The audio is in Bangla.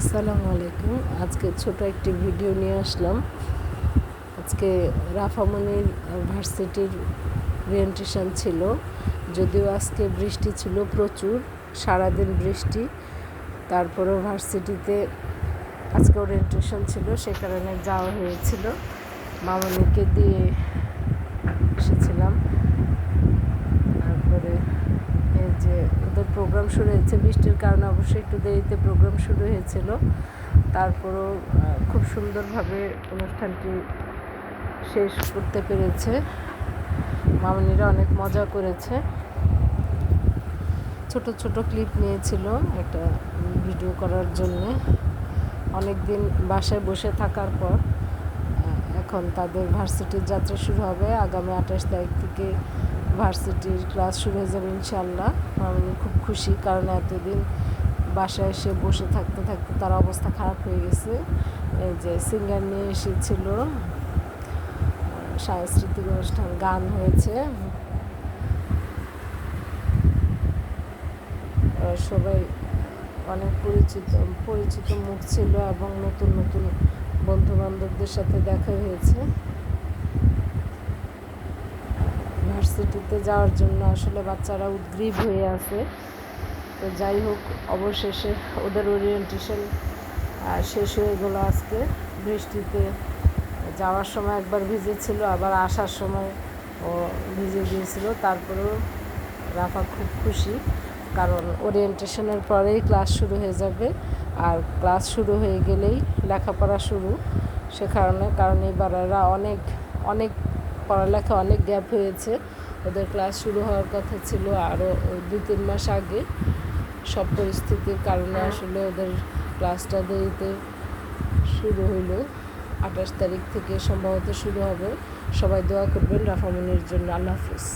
আসসালামু আলাইকুম। আজকে ছোট একটি ভিডিও নিয়ে আসলাম। আজকে রাফামনির ভার্সিটির রিয়েন্টেশন ছিল। যদিও আজকে বৃষ্টি ছিল প্রচুর, সারাদিন বৃষ্টি। তারপরেও ভার্সিটিতে আজকে ওরিয়েন্টেশন ছিল, সে কারণে যাওয়া হয়েছিল। মামনিকে দিয়ে এসেছিলাম তারপরে এই যে ওদের প্রোগ্রাম শুরু হয়েছে। বৃষ্টির কারণে অবশ্যই একটু দেরিতে প্রোগ্রাম শুরু হয়েছিল। তারপরও খুব সুন্দরভাবে অনুষ্ঠানটি শেষ করতে পেরেছে। মামনিরা অনেক মজা করেছে। ছোট ছোট ক্লিপ নিয়েছিল একটা ভিডিও করার জন্যে। অনেক দিন বাসায় বসে থাকার পর এখন তাদের ভার্সিটির যাত্রা শুরু হবে। আগামী আঠাশ তারিখ থেকে ভার্সিটির ক্লাস শুরু হয়ে যাবে ইনশাল্লাহ আমি খুব খুশি কারণ এতদিন বাসায় এসে বসে থাকতে থাকতে তার অবস্থা খারাপ হয়ে গেছে। এই যে সিঙ্গার নিয়ে এসেছিল সাংস্কৃতিক অনুষ্ঠান, গান হয়েছে। সবাই অনেক পরিচিত পরিচিত মুখ ছিল এবং নতুন নতুন বন্ধু বান্ধবদের সাথে দেখা হয়েছে। ভার্সিটিতে যাওয়ার জন্য আসলে বাচ্চারা উদ্গ্রীব হয়ে আছে। তো যাই হোক, অবশেষে ওদের ওরিয়েন্টেশন শেষ হয়ে গেল আজকে। বৃষ্টিতে যাওয়ার সময় একবার ভিজেছিল, আবার আসার সময় ও ভিজে গিয়েছিল। তারপরেও রাফা খুব খুশি। কারণ ওরিয়েন্টেশনের পরেই ক্লাস শুরু হয়ে যাবে। আর ক্লাস শুরু হয়ে গেলেই লেখাপড়া শুরু সে কারণে কারণ এবার এরা অনেক অনেক পড়ালেখা অনেক গ্যাপ হয়েছে। ওদের ক্লাস শুরু হওয়ার কথা ছিল আরও দুই তিন মাস আগে। সব পরিস্থিতির কারণে আসলে ওদের ক্লাসটা দেরিতে শুরু হইল। আঠাশ তারিখ থেকে সম্ভবত শুরু হবে। সবাই দোয়া করবেন রাফামনির জন্য। আল্লাহ হাফিজ।